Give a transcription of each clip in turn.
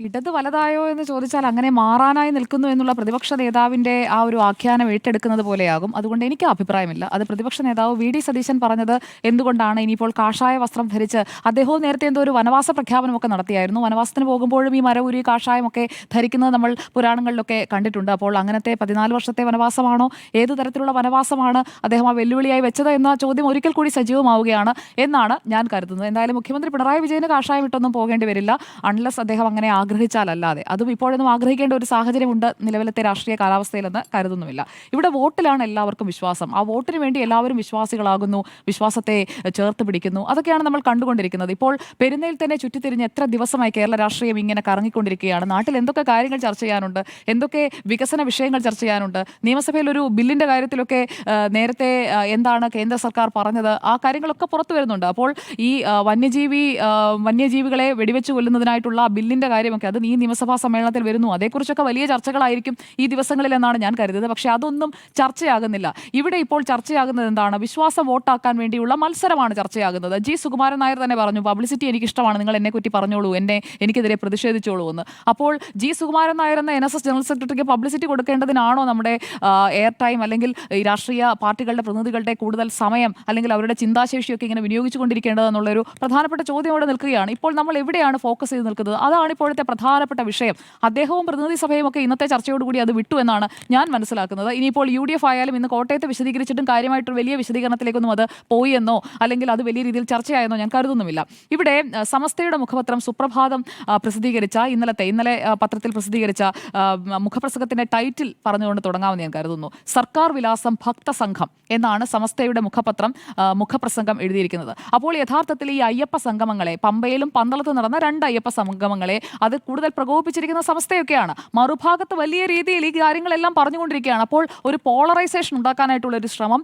ഇടത് വലതായോ എന്ന് ചോദിച്ചാൽ അങ്ങനെ മാറാനായി നിൽക്കുന്നു എന്നുള്ള പ്രതിപക്ഷ നേതാവിന്റെ ആ ഒരു ആഖ്യാനം ഏറ്റെടുക്കുന്നത് പോലെയാകും. അതുകൊണ്ട് എനിക്ക് അഭിപ്രായമില്ല. അത് പ്രതിപക്ഷ നേതാവ് വി ഡി സതീശൻ പറഞ്ഞത് എന്തുകൊണ്ടാണ്? ഇനിയിപ്പോൾ കാഷായ വസ്ത്രം ധരിച്ച് അദ്ദേഹവും നേരത്തെ എന്തോ ഒരു വനവാസ പ്രഖ്യാപനമൊക്കെ നടത്തിയായിരുന്നു. വനവാസത്തിന് പോകുമ്പോഴും ഈ മരവുരി കാഷായമൊക്കെ ധരിക്കുന്നത് നമ്മൾ പുരാണങ്ങളിലൊക്കെ കണ്ടിട്ടുണ്ട്. അപ്പോൾ അങ്ങനത്തെ പതിനാല് വർഷത്തെ വനവാസമാണോ? ഏത് തരത്തിലുള്ള വനവാസമാണ് അദ്ദേഹം ആ വെല്ലുവിളിയായി വെച്ചത് എന്ന ചോദ്യം ഒരിക്കൽ കൂടി സജീവമാവുകയാണ് എന്നാണ് ഞാൻ കരുതുന്നത്. എന്തായാലും മുഖ്യമന്ത്രി പിണറായി വിജയന് കാഷായം ഇട്ടൊന്നും പോകേണ്ടി വരില്ല. അൺലെസ് അദ്ദേഹം അങ്ങനെ ആഗ്രഹിച്ചാലല്ലാതെ. അതും ഇപ്പോഴൊന്നും ആഗ്രഹിക്കേണ്ട ഒരു സാഹചര്യം ഉണ്ട് നിലവിലത്തെ രാഷ്ട്രീയ കാലാവസ്ഥയിലെന്ന് കരുതുന്നുമില്ല. ഇവിടെ വോട്ടിലാണ് എല്ലാവർക്കും വിശ്വാസം. ആ വോട്ടിന് വേണ്ടി എല്ലാവരും വിശ്വാസികളാകുന്നു വിശ്വാസത്തെ ചേർത്ത് പിടിക്കുന്നു. അതൊക്കെയാണ് നമ്മൾ കണ്ടുകൊണ്ടിരിക്കുന്നത്. ഇപ്പോൾ പെരുന്നയിൽ തന്നെ ചുറ്റിത്തിരിഞ്ഞ് എത്ര ദിവസമായി കേരള രാഷ്ട്രീയം ഇങ്ങനെ കറങ്ങിക്കൊണ്ടിരിക്കുകയാണ്. നാട്ടിൽ എന്തൊക്കെ കാര്യങ്ങൾ ചർച്ച ചെയ്യാനുണ്ട്? എന്തൊക്കെ വികസന വിഷയങ്ങൾ ചർച്ച ചെയ്യാനുണ്ട്? നിയമസഭയിൽ ഒരു ബില്ലിന്റെ കാര്യത്തിലൊക്കെ നേരത്തെ എന്താണ് കേന്ദ്ര സർക്കാർ പറഞ്ഞത്? ആ കാര്യങ്ങളൊക്കെ പുറത്തു വരുന്നുണ്ട്. അപ്പോൾ ഈ വന്യജീവി വന്യജീവികളെ വെടിവെച്ച് കൊല്ലുന്നതിനായിട്ടുള്ള ബില്ലിന്റെ കാര്യമൊക്കെ അത് നീ നിയമസഭാ സമ്മേളനത്തിൽ വരുന്നു. അതേക്കുറിച്ചൊക്കെ വലിയ ചർച്ചകളായിരിക്കും ഈ ദിവസങ്ങളിൽ എന്നാണ് ഞാൻ കരുതുന്നത്. പക്ഷേ അതൊന്നും ചർച്ചയാകുന്നില്ല. ഇവിടെ ഇപ്പോൾ ചർച്ചയാകുന്നത് എന്താണ്? വിശ്വാസം വോട്ടാക്കാൻ വേണ്ടിയുള്ള മത്സരമാണ് ചർച്ചയാകുന്നത്. ജി. സുകുമാരൻ നായർ തന്നെ പറഞ്ഞു പബ്ലിസിറ്റി എനിക്ക് ഇഷ്ടമാണ് നിങ്ങൾ എന്നെ കുറ്റി പറഞ്ഞോളൂ. എന്നെ എനിക്കെതിരെ പ്രതിഷേധിച്ചോളൂ എന്ന്. അപ്പോൾ ജി. സുകുമാരൻ നായർ എന്ന എൻ എസ് എസ് ജനറൽ സെക്രട്ടറിക്ക് പബ്ലിസിറ്റി കൊടുക്കേണ്ടതിനാണോ നമ്മുടെ എയർ ടൈം അല്ലെങ്കിൽ ഈ രാഷ്ട്രീയ പാർട്ടികളുടെ പ്രതിനിധികളുടെ കൂടുതൽ സമയം അല്ലെങ്കിൽ അവരുടെ ചിന്താശേഷിയൊക്കെ ഇങ്ങനെ വിനിയോഗിച്ചുകൊണ്ടിരിക്കേണ്ടതെന്നുള്ളൊരു പ്രധാനപ്പെട്ട ചോദ്യം അവിടെ നിൽക്കുകയാണ്. ഇപ്പോൾ നമ്മൾ എവിടെയാണ് ഫോക്കസ് ചെയ്ത് നിൽക്കുന്നത്? അതാണ് ഇപ്പോഴത്തെ പ്രധാനപ്പെട്ട വിഷയം. അദ്ദേഹവും പ്രതിനിധി സഭയും ഒക്കെ ഇന്നത്തെ ചർച്ചയോടുകൂടി അത് വിട്ടു എന്നാണ് ഞാൻ മനസ്സിലാക്കുന്നത്. ഇനിയിപ്പോൾ യു ഡി എഫ് ആയാലും ഇന്ന് കോട്ടയത്ത് വിശദീകരിച്ചിട്ടും കാര്യമായിട്ടൊരു വലിയ വിശദീകരണത്തിലേക്കൊന്നും അത് പോയി എന്നോ അല്ലെങ്കിൽ അത് വലിയ രീതിയിൽ ചർച്ചയായെന്നോ ഞാൻ കരുതുന്നുമില്ല. ഇവിടെ സമസ്തയുടെ മുഖപത്രം സുപ്രഭാതം പ്രസിദ്ധീകരിച്ച ഇന്നലത്തെ ഇന്നലെ പത്രത്തിൽ പ്രസിദ്ധീകരിച്ച മുഖപ്രസംഗത്തിന്റെ ടൈറ്റിൽ പറഞ്ഞുകൊണ്ട് തുടങ്ങാമെന്ന് ഞാൻ കരുതുന്നു. സർക്കാർ വിലാസം ഭക്തസംഘം എന്നാണ് സമസ്തയുടെ മുഖപത്രം മുഖപ്രസംഗം എഴുതിയിരിക്കുന്നത്. അപ്പോൾ യഥാർത്ഥത്തിൽ ഈ അയ്യപ്പ സംഗമങ്ങളെ പമ്പയിലും പന്തളത്തും നടന്ന രണ്ട് അയ്യപ്പ സംഗമങ്ങളെ അത് കൂടുതൽ പ്രകോപിപ്പിച്ചിരിക്കുന്ന സംസ്ഥയൊക്കെയാണ് മറുഭാഗത്ത് വലിയ രീതിയിൽ ഈ കാര്യങ്ങളെല്ലാം പറഞ്ഞുകൊണ്ടിരിക്കുകയാണ്. അപ്പോൾ ഒരു പോളറൈസേഷൻ ഉണ്ടാക്കാനായിട്ടുള്ള ഒരു ശ്രമം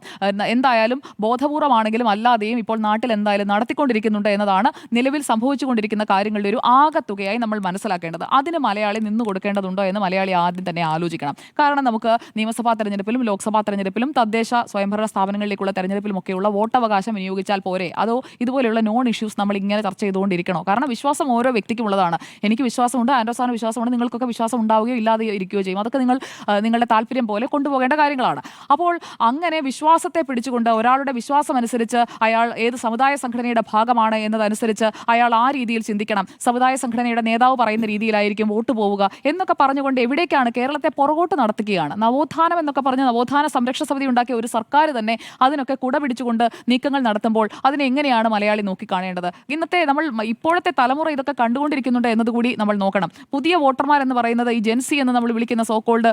എന്തായാലും ബോധപൂർവമാണെങ്കിലും അല്ലാതെയും ഇപ്പോൾ നാട്ടിൽ എന്തായാലും നടത്തിക്കൊണ്ടിരിക്കുന്നുണ്ട് എന്നതാണ് നിലവിൽ സംഭവിച്ചുകൊണ്ടിരിക്കുന്ന കാര്യങ്ങളുടെ ഒരു ആകത്തുകയായി നമ്മൾ മനസ്സിലാക്കേണ്ടത്. അതിന് മലയാളി നിന്നു കൊടുക്കേണ്ടതുണ്ടോ എന്ന് മലയാളി ആദ്യം തന്നെ ആലോചിക്കണം. കാരണം നമുക്ക് നിയമസഭാ തെരഞ്ഞെടുപ്പിലും ലോക്സഭാ തെരഞ്ഞെടുപ്പിലും തദ്ദേശ സ്വയംഭരണ സ്ഥാപനങ്ങളിലേക്കുള്ള തെരഞ്ഞെടുപ്പിലും ഒക്കെയുള്ള വോട്ടവകാശം വിനിയോഗിച്ചാൽ പോരെ? അതോ ഇതുപോലെയുള്ള നോൺ ഇഷ്യൂസ് നമ്മൾ ഇങ്ങനെ ചർച്ച ചെയ്തുകൊണ്ടിരിക്കണോ? കാരണം വിശ്വാസം ഓരോ വ്യക്തിക്കും ഉള്ളതാണ്. എനിക്ക് വിശ്വാസമുണ്ട് ആൻഡോസാന് വിശ്വാസമുണ്ട് നിങ്ങൾക്കൊക്കെ വിശ്വാസം ഉണ്ടാവുകയോ ഇല്ലാതെ ഇരിക്കുകയോ ചെയ്യും. അതൊക്കെ നിങ്ങൾ നിങ്ങളുടെ താല്പര്യം പോലെ കൊണ്ടുപോകേണ്ട കാര്യങ്ങളാണ്. അപ്പോൾ അങ്ങനെ വിശ്വാസത്തെ പിടിച്ചുകൊണ്ട് ഒരാളുടെ വിശ്വാസം അനുസരിച്ച് അയാൾ ഏത് സമുദായ സംഘടനയുടെ ഭാഗമാണ് എന്നതനുസരിച്ച് അയാൾ ആ രീതിയിൽ ചിന്തിക്കണം. സമുദായ സംഘടനയുടെ നേതാവ് പറയുന്ന രീതിയിലായിരിക്കും വോട്ട് പോവുക എന്നൊക്കെ പറഞ്ഞുകൊണ്ട് എവിടേക്കാണ് കേരളത്തെ പുറകോട്ട് നടത്തുകയാണ്. നവോത്ഥാനം എന്നൊക്കെ പറഞ്ഞ് നവോത്ഥാന സംരക്ഷണ സമിതി ഉണ്ടാക്കിയ ഒരു സർക്കാർ തന്നെ അതിനൊക്കെ കുട പിടിച്ചുകൊണ്ട് നീക്കങ്ങൾ നടത്തുമ്പോൾ അതിനെങ്ങനെയാണ് മലയാളി നോക്കിക്കാണേണ്ടത്? ഇന്നത്തെ നമ്മൾ ഇപ്പോഴത്തെ തലമുറ ഇതൊക്കെ കണ്ടുകൊണ്ടിരിക്കുന്നുണ്ട് എന്നതുകൂടി നമ്മൾ നോക്കണം. പുതിയ വോട്ടർമാർ എന്ന് പറയുന്നത് ഈ ജെൻസി എന്ന് നമ്മൾ വിളിക്കുന്ന സോക്കോൾഡ്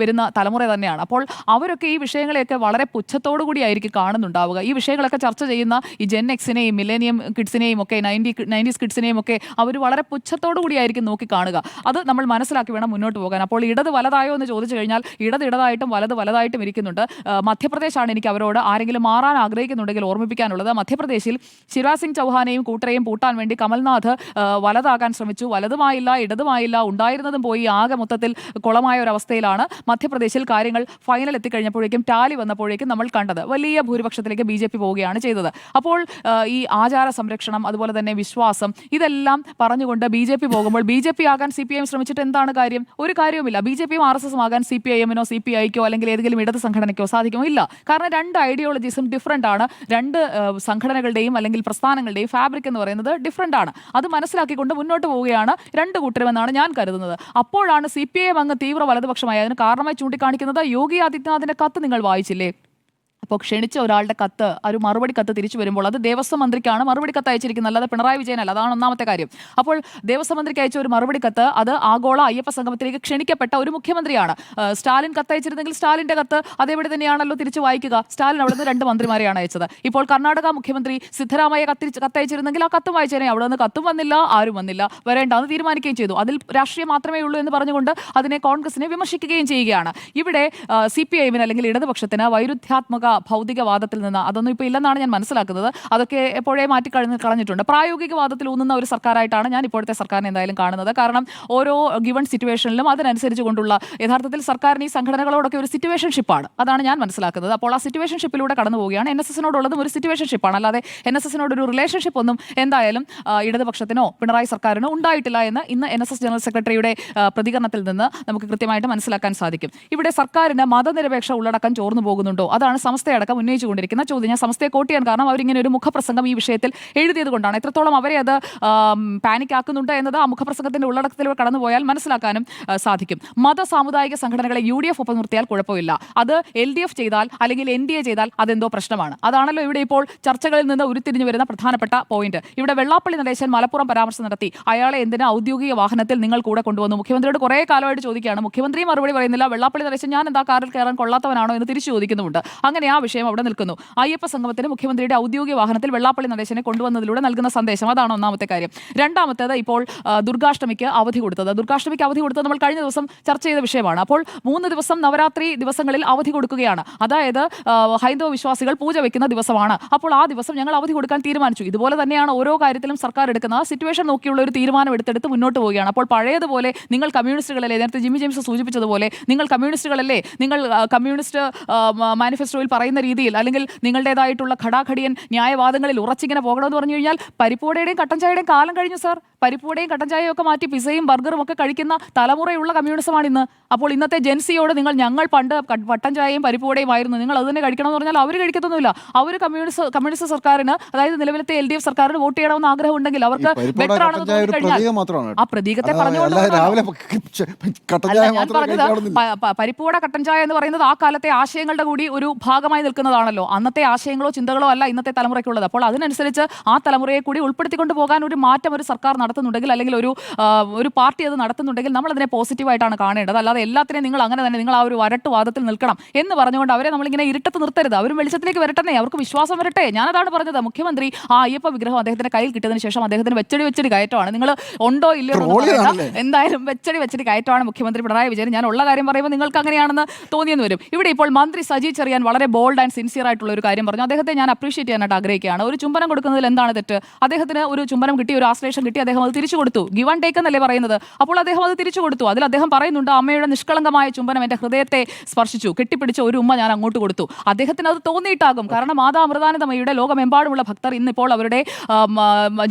വരുന്ന തലമുറ തന്നെയാണ്. അപ്പോൾ അവരൊക്കെ ഈ വിഷയങ്ങളെയൊക്കെ വളരെ പുച്ഛത്തോടു കൂടിയായിരിക്കും കാണുന്നുണ്ടാവുക. ഈ വിഷയങ്ങളൊക്കെ ചർച്ച ചെയ്യുന്ന ഈ ജെൻ എക്സിനെയും മില്ലേനിയം കിഡ്സിനെയും ഒക്കെ നയന്റി നയന്റീസ് കിഡ്സിനെയും ഒക്കെ അവർ വളരെ പുച്ഛത്തോടു കൂടിയായിരിക്കും നോക്കി കാണുക. അത് നമ്മൾ മനസ്സിലാക്കി വേണം മുന്നോട്ട് പോകാൻ. അപ്പോൾ ഇടത് വലതായോ എന്ന് ചോദിച്ചു കഴിഞ്ഞാൽ ഇടത് ഇടതായിട്ടും വലത് വലതായിട്ടും ഇരിക്കുന്നുണ്ട്. മധ്യപ്രദേശാണ് എനിക്ക് അവരോട് ആരെങ്കിലും മാറാൻ ആഗ്രഹിക്കുന്നുണ്ടെങ്കിൽ ഓർമ്മിപ്പിക്കാനുള്ളത്. മധ്യപ്രദേശിൽ ശിവരാജ് സിംഗ് ചൗഹാനെയും കൂട്ടരെയും പൂട്ടാൻ വേണ്ടി കമൽനാഥ് വലതാകാൻ ശ്രമിച്ചു. വലതുമായില്ല ഇടതുമായില്ല ഉണ്ടായിരുന്നതും പോയി ആകെ മൊത്തത്തിൽ കുളമായ ഒരു അവസ്ഥയിലാണ് മധ്യപ്രദേശിൽ കാര്യങ്ങൾ ഫൈനൽ എത്തിക്കഴിഞ്ഞപ്പോഴേക്കും ടാലി വന്നപ്പോഴേക്കും നമ്മൾ കണ്ടത്. വലിയ ഭൂരിപക്ഷത്തിലേക്ക് ബി ജെ പി പോവുകയാണ് ചെയ്തത്. അപ്പോൾ ഈ ആചാര സംരക്ഷണം അതുപോലെ തന്നെ വിശ്വാസം ഇതെല്ലാം പറഞ്ഞുകൊണ്ട് ബി ജെ പി പോകുമ്പോൾ ബി ജെ പി ആകാൻ സി പി ഐ ശ്രമിച്ചിട്ട് എന്താണ് കാര്യം? ഒരു കാര്യവുമില്ല. ബി ജെ പിയും ആർ എസ് എസും ആകാൻ സി പി ഐ എമ്മിനോ സി പി ഐക്കോ അല്ലെങ്കിൽ ഏതെങ്കിലും ഇടത് സംഘടനയ്ക്കോ സാധിക്കുമോ? ഇല്ല. കാരണം രണ്ട് ഐഡിയോളജീസും ഡിഫറെന്റ് ആണ്. രണ്ട് സംഘടനകളുടെയും അല്ലെങ്കിൽ പ്രസ്ഥാനങ്ങളുടെയും ഫാബ്രിക് എന്ന് പറയുന്നത് ഡിഫറെന്റ് ആണ്. അത് മനസ്സിലാക്കിക്കൊണ്ട് മുന്നോട്ട് പോവുകയാണ് രണ്ട് കൂട്ടരുമെന്നാണ് ഞാൻ കരുതുന്നത്. അപ്പോഴാണ് സി പി ഐ എം അങ്ങ് തീവ്ര വലതുപക്ഷമായി അതിന് കാരണമായി ചൂണ്ടിക്കാണിക്കുന്നത് യോഗി ആദിത്യനാഥിന്റെ കത്ത് നിങ്ങൾ വായിച്ചില്ലേ? അപ്പോൾ ക്ഷണിച്ച ഒരാളുടെ കത്ത് ഒരു മറുപടി കത്ത് തിരിച്ചു വരുമ്പോൾ അത് ദേവസ്വം മന്ത്രിക്കാണ് മറുപടി കത്ത് അയച്ചിരിക്കുന്നത്. അല്ലാതെ പിണറായി വിജയനല്ല അതാണ് ഒന്നാമത്തെ കാര്യം. അപ്പോൾ ദേവസ്വം മന്ത്രിക്ക് അയച്ച ഒരു മറുപടി കത്ത് അത് ആഗോള അയ്യപ്പ സംഗമത്തിലേക്ക് ക്ഷണിക്കപ്പെട്ട ഒരു മുഖ്യമന്ത്രിയാണ്. സ്റ്റാലിൻ കത്ത് അയച്ചിരുന്നെങ്കിൽ സ്റ്റാലിന്റെ കത്ത് അതേവിടെ തന്നെയാണല്ലോ തിരിച്ചു വായിക്കുക. സ്റ്റാലിൻ അവിടെ നിന്ന് രണ്ട് മന്ത്രിമാരെയാണ് അയച്ചത്. ഇപ്പോൾ കർണാടക മുഖ്യമന്ത്രി സിദ്ധരാമയ്യ കത്തിരിച്ച് കത്തയച്ചിരുന്നെങ്കിൽ ആ കത്തും വായിച്ചേനെ. അവിടെ നിന്ന് കത്തും വന്നില്ല ആരും വന്നില്ല. വരേണ്ട എന്ന് തീരുമാനിക്കുകയും ചെയ്തു. അതിൽ രാഷ്ട്രീയം മാത്രമേ ഉള്ളൂ എന്ന് പറഞ്ഞുകൊണ്ട് അതിനെ കോൺഗ്രസിനെ വിമർശിക്കുകയും ചെയ്യുകയാണ്. ഇവിടെ സി പി ഐഎമ്മിന് അല്ലെങ്കിൽ ഇടതുപക്ഷത്തിന് വൈരുദ്ധ്യാത്മക ഭൗതികവാദത്തിൽ നിന്ന് അതൊന്നും ഇപ്പോൾ ഇല്ലെന്നാണ് ഞാൻ മനസ്സിലാക്കുന്നത്. അതൊക്കെ എപ്പോഴേ മാറ്റി കഴിഞ്ഞ് കളഞ്ഞിട്ടുണ്ട്. പ്രായോഗികവാദത്തിൽ ഊന്നുന്ന ഒരു സർക്കാരായിട്ടാണ് ഞാൻ ഇപ്പോഴത്തെ സർക്കാരിനെ എന്തായാലും കാണുന്നത്. കാരണം ഓരോ ഗിവൺ സിറ്റുവേഷനിലും അതിനനുസരിച്ച് കൊണ്ടുള്ള യഥാർത്ഥത്തിൽ സർക്കാരിന് ഈ സംഘടനകളോടൊക്കെ ഒരു സിറ്റുവേഷൻഷിപ്പാണ് അതാണ് ഞാൻ മനസ്സിലാക്കുന്നത്. അപ്പോൾ ആ സിറ്റുവേഷൻഷിപ്പിലൂടെ കടന്നു പോവുകയാണ്. എൻ എസ് എസിനോടുള്ളതും ഒരു സിറ്റുവേഷൻഷിപ്പാണ് അല്ലാതെ എൻ എസ് എസിനോട് ഒരു റിലേഷൻഷിപ്പ് ഒന്നും എന്തായാലും ഇടതുപക്ഷത്തിനോ പിണറായി സർക്കാരിനോ ഉണ്ടായിട്ടില്ല എന്ന് ഇന്ന് എൻ എസ് എസ് ജനറൽ സെക്രട്ടറിയുടെ പ്രതികരണത്തിൽ നിന്ന് നമുക്ക് കൃത്യമായിട്ട് മനസ്സിലാക്കാൻ സാധിക്കും. ഇവിടെ സർക്കാരിന് മതനിരപേക്ഷ ഉള്ളടക്കം ചോർന്നു പോകുന്നുണ്ടോ? അതാണ് സമസ്തയടക്കം ഉന്നയിച്ചുകൊണ്ടിരിക്കുന്ന ചോദ്യം. ഞാൻ സമസ്തയെ കോട്ട് ചെയ്യാൻ കാരണം അവരിങ്ങനെ ഒരു മുഖപ്രസംഗം ഈ വിഷയത്തിൽ എഴുതിയത് കൊണ്ടാണ് എത്രത്തോളം അവരെ അത് പാനിക്കാക്കുന്നുണ്ട് എന്നത് ആ മുഖപ്രസംഗത്തിന്റെ ഉള്ളടക്കത്തിലൂടെ കടന്നുപോയാൽ മനസ്സിലാക്കാനും സാധിക്കും. മത സാമുദായിക സംഘടനകളെ യു ഡി എഫ് ഒപ്പം നിർത്തിയാൽ കുഴപ്പമില്ല. അത് എൽ ഡി എഫ് ചെയ്താൽ അല്ലെങ്കിൽ എൻ ഡി എ ചെയ്താൽ അതെന്തോ പ്രശ്നമാണ്. അതാണല്ലോ ഇവിടെ ഇപ്പോൾ ചർച്ചകളിൽ നിന്ന് ഉരുത്തിരിഞ്ഞു വരുന്ന പ്രധാനപ്പെട്ട പോയിന്റ്. ഇവിടെ വെള്ളാപ്പള്ളി നടേശൻ മലപ്പുറം പരാമർശം നടത്തി. അയാളെ എന്തിനാ ഔദ്യോഗിക വാഹനത്തിൽ നിങ്ങൾ കൂടെ കൊണ്ടുവന്നു? മുഖ്യമന്ത്രിയോട് കുറേ കാലമായിട്ട് ചോദിക്കുകയാണ്. മുഖ്യമന്ത്രി മറുപടി പറയുന്നില്ല. വെള്ളാപ്പള്ളി നടേശൻ ഞാൻ എന്താ കാറിൽ കയറാൻ കൊള്ളാത്തവനാണോ? എന്ന് തിരിച്ചു ചോദിക്കുന്നുണ്ട് അങ്ങനെ വിഷയം അവിടെ നിൽക്കുന്നു. അയ്യപ്പ സംഗമത്തിന് മുഖ്യമന്ത്രിയുടെ ഔദ്യോഗിക വാഹനത്തിൽ വെള്ളാപ്പള്ളി നടേശനെ കൊണ്ടുവന്നതിലൂടെ നൽകുന്ന സന്ദേശം. അതാണ് ഒന്നാമത്തെ കാര്യം. രണ്ടാമത്തേത് ഇപ്പോൾ ദുർഗാഷ്ടമിക്ക് അവധി കൊടുത്തത്. ദുർഗാഷ്ടമിക്ക് അവധി കൊടുത്തത് നമ്മൾ കഴിഞ്ഞ ദിവസം ചർച്ച ചെയ്ത വിഷയമാണ്. അപ്പോൾ മൂന്ന് ദിവസം നവരാത്രി ദിവസങ്ങളിൽ അവധി കൊടുക്കുകയാണ്. അതായത് ഹൈന്ദവ വിശ്വാസികൾ പൂജ വെക്കുന്ന ദിവസമാണ്. അപ്പോൾ ആ ദിവസം ഞങ്ങൾ അവധി കൊടുക്കാൻ തീരുമാനിച്ചു. ഇതുപോലെ തന്നെയാണ് ഓരോ കാര്യത്തിലും സർക്കാർ എടുക്കുന്ന ആ സിറ്റുവേഷൻ നോക്കിയുള്ള ഒരു തീരുമാനം എടുത്തെടുത്ത് മുന്നോട്ട് പോവുകയാണ്. അപ്പോൾ പഴയതുപോലെ നിങ്ങൾ കമ്മ്യൂണിസ്റ്റുകളല്ലേ? നേരത്തെ ജിമ്മി ജെയിംസ് സൂചിപ്പിച്ചതുപോലെ നിങ്ങൾ കമ്മ്യൂണിസ്റ്റുകളല്ലേ? നിങ്ങൾ കമ്മ്യൂണിസ്റ്റ് ആ, മാനിഫെസ്റ്റോയിൽ പറയുന്ന രീതിയിൽ അല്ലെങ്കിൽ നിങ്ങളുടേതായിട്ടുള്ള ഘടാഘടിയൻ ന്യായവാദങ്ങളിൽ ഉറച്ചിങ്ങനെ പോകണമെന്ന് പറഞ്ഞു കഴിഞ്ഞാൽ പരിപ്പൂടയുടെയും കട്ടൻ ചായയുടെയും കാലം കഴിഞ്ഞു സാർ. പരിപ്പൂടയും കട്ടൻ ചായയും ഒക്കെ മാറ്റി പിസയും ബർഗറും ഒക്കെ കഴിക്കുന്ന തലമുറയുള്ള കമ്മ്യൂണിസമാണ് ഇന്ന് അപ്പോൾ ഇന്നത്തെ ജെൻസിയോട് നിങ്ങൾ ഞങ്ങൾ പണ്ട് വട്ടൻചായയും ചായയും പരിപ്പുവടയും ആയിരുന്നു. നിങ്ങൾ അത് തന്നെ കഴിക്കണമെന്ന് പറഞ്ഞാൽ അവർ കഴിക്കത്തൊന്നുമില്ല. അവർ കമ്മ്യൂണിസ്റ്റ് കമ്മ്യൂണിസ്റ്റ് സർക്കാരിന് അതായത് നിലവിലത്തെ എൽ ഡി എഫ് സർക്കാരിന് വോട്ട് ചെയ്യണമെന്ന് ആഗ്രഹം ഉണ്ടെങ്കിൽ അവർക്ക് ബെറ്റർ ആണെന്ന് കഴിഞ്ഞാൽ ആ പ്രതീകത്തെ പറഞ്ഞുകൊണ്ട്. രാവിലെ കട്ടൻ ഞാൻ പറഞ്ഞത് ചായ എന്ന് പറയുന്നത് ആ കാലത്തെ ആശയങ്ങളുടെ കൂടി ഒരു ഭാഗമായി നിൽക്കുന്നതാണല്ലോ. അന്നത്തെ ആശയങ്ങളോ ചിന്തകളോ അല്ല ഇന്നത്തെ തലമുറയ്ക്കുള്ളത്. അപ്പോൾ അതിനനുസരിച്ച് ആ തലമുറയെ കൂടി ഉൾപ്പെടുത്തിക്കൊണ്ട് പോകാൻ ഒരു മാറ്റം ഒരു സർക്കാർ നടത്തുന്നുണ്ടെങ്കിൽ അല്ലെങ്കിൽ ഒരു ഒരു പാർട്ടി അത് നടത്തുന്നുണ്ടെങ്കിൽ നമ്മൾ അതിനെ പോസിറ്റീവായിട്ടാണ് കാണേണ്ടത്. അല്ലാതെ എല്ലാത്തിനെയും നിങ്ങൾ അങ്ങനെ തന്നെ നിങ്ങൾ ആ ഒരു വരട്ട് വാദത്തിൽ നിൽക്കണം എന്ന് പറഞ്ഞുകൊണ്ട് അവരെ നമ്മളിങ്ങനെ ഇരുട്ടത്ത് നിർത്തരുത്. അവരും വെളിച്ചത്തിലേക്ക് വരട്ടെ അവർക്ക് വിശ്വാസം വരട്ടെ. ഞാനതാണ് പറഞ്ഞത്. മുഖ്യമന്ത്രി ആ അയ്യപ്പ വിഗ്രഹം അദ്ദേഹത്തിന്റെ കയ്യിൽ കിട്ടിയതിന് ശേഷം അദ്ദേഹത്തിന് വെച്ചടി വെച്ചടി കയറ്റമാണ്. നിങ്ങൾ ഉണ്ടോ ഇല്ലയോ? എന്തായാലും വെച്ചടി വെച്ചടി കയറ്റമാണ് മുഖ്യമന്ത്രി പിണറായി വിജയൻ. ഞാൻ ഉള്ള കാര്യം പറയുമ്പോൾ നിങ്ങൾക്ക് അങ്ങനെയാണെന്ന് തോന്നിയെന്ന് വരും. ഇവിടെ ഇപ്പോൾ മന്ത്രി സജി ചെറിയാൻ വളരെ ബോൾഡ് ആൻഡ് സിൻസിയർ ആയിട്ടുള്ള ഒരു കാര്യം പറഞ്ഞു. അദ്ദേഹത്തെ ഞാൻ അപ്രീഷിയേറ്റ് ചെയ്യാനായിട്ട് ആഗ്രഹിക്കുകയാണ്. ഒരു ചുംബനം കൊടുക്കുന്നതിൽ എന്താണ് തെറ്റ്? അദ്ദേഹത്തിന് ഒരു ചുംബനം കിട്ടി ഒരു ആശ്ലേഷം കിട്ടി അദ്ദേഹം അത് തിരിച്ചു കൊടുത്തു. ഗിവ് ആൻഡ് ടേക്ക് എന്നല്ലേ പറയുന്നത്? അപ്പോൾ അദ്ദേഹം അത് തിരിച്ചു കൊടുത്തു. അതിൽ അദ്ദേഹം പറയുന്നുണ്ട് അമ്മയുടെ നിഷ്കളങ്കമായ ചുംബനം എന്റെ ഹൃദയത്തെ സ്പർശിച്ചു. കെട്ടിപ്പിടിച്ച ഒരു ഉമ്മ ഞാൻ അങ്ങോട്ട് കൊടുത്തു. അദ്ദേഹത്തിന് അത് തോന്നിയിട്ടാകും. കാരണം മാതാ അമൃതാനന്ദമയുടെ ലോകമെമ്പാടുമുള്ള ഭക്തർ ഇന്നിപ്പോൾ അവരുടെ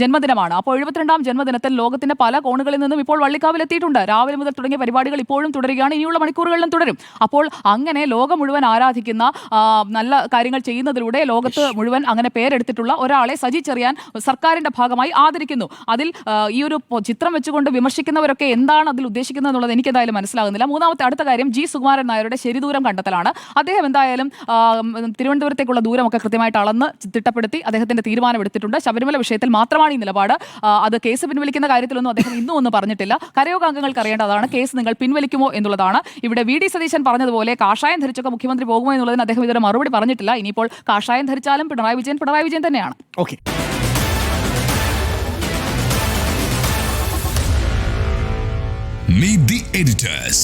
ജന്മദിനമാണ്. അപ്പോൾ എഴുപത്തിരണ്ടാം ജന്മദിനത്തിൽ ലോകത്തിന്റെ പല കോണുകളിൽ നിന്നും ഇപ്പോൾ വള്ളിക്കാവിൽ എത്തിയിട്ടുണ്ട്. രാവിലെ മുതൽ തുടങ്ങിയ പരിപാടികൾ ഇപ്പോഴും തുടരുകയാണ്. ഇനിയുള്ള മണിക്കൂറുകളിലും തുടരും. അപ്പോൾ അങ്ങനെ ലോകം മുഴുവൻ ആരാധിക്കുന്ന നല്ല കാര്യങ്ങൾ ചെയ്യുന്നതിലൂടെ ലോകത്ത് മുഴുവൻ അങ്ങനെ പേരെടുത്തിട്ടുള്ള ഒരാളെ സജി ചെറിയാൻ സർക്കാരിന്റെ ഭാഗമായി ആദരിക്കുന്നു. അതിൽ ഈ ഒരു ചിത്രം വെച്ചുകൊണ്ട് വിമർശിക്കുന്നവരൊക്കെ എന്താണ് അതിൽ ഉദ്ദേശിക്കുന്നത് എന്നുള്ളത് എനിക്ക് എന്തായാലും മനസ്സിലാകുന്നില്ല. മൂന്നാമത്തെ അടുത്ത കാര്യം ജി. സുകുമാരൻ നായരുടെ ശരിദൂരം കണ്ടെത്തലാണ്. അദ്ദേഹം എന്തായാലും തിരുവനന്തപുരത്തേക്കുള്ള ദൂരമൊക്കെ കൃത്യമായിട്ട് അളന്ന് തിട്ടപ്പെടുത്തി അദ്ദേഹത്തിന്റെ തീരുമാനമെടുത്തിട്ടുണ്ട് ശബരിമല വിഷയത്തിൽ മാത്രമാണ് ഈ നിലപാട്. അത് കേസ് പിൻവലിക്കുന്ന കാര്യത്തിലൊന്നും അദ്ദേഹം ഇന്നും ഒന്നും പറഞ്ഞിട്ടില്ല. കരയോഗാംഗങ്ങൾക്ക് അറിയേണ്ടതാണ് കേസ് നിങ്ങൾ പിൻവലിക്കുമോ എന്നുള്ളതാണ്. ഇവിടെ വി. ഡി. സതീശൻ പറഞ്ഞതുപോലെ കാഷായം ധരിച്ചൊക്കെ മുഖ്യമന്ത്രി പോകുമോ എന്നുള്ളതിന് അദ്ദേഹം ഇതുവരെ മറുപടി പറഞ്ഞിട്ടില്ല. ഇനിയിപ്പോൾ കാഷായം ധരിച്ചാലും പിണറായി വിജയൻ പിണറായി വിജയൻ തന്നെയാണ്. ഓക്കെ. Meet the editors.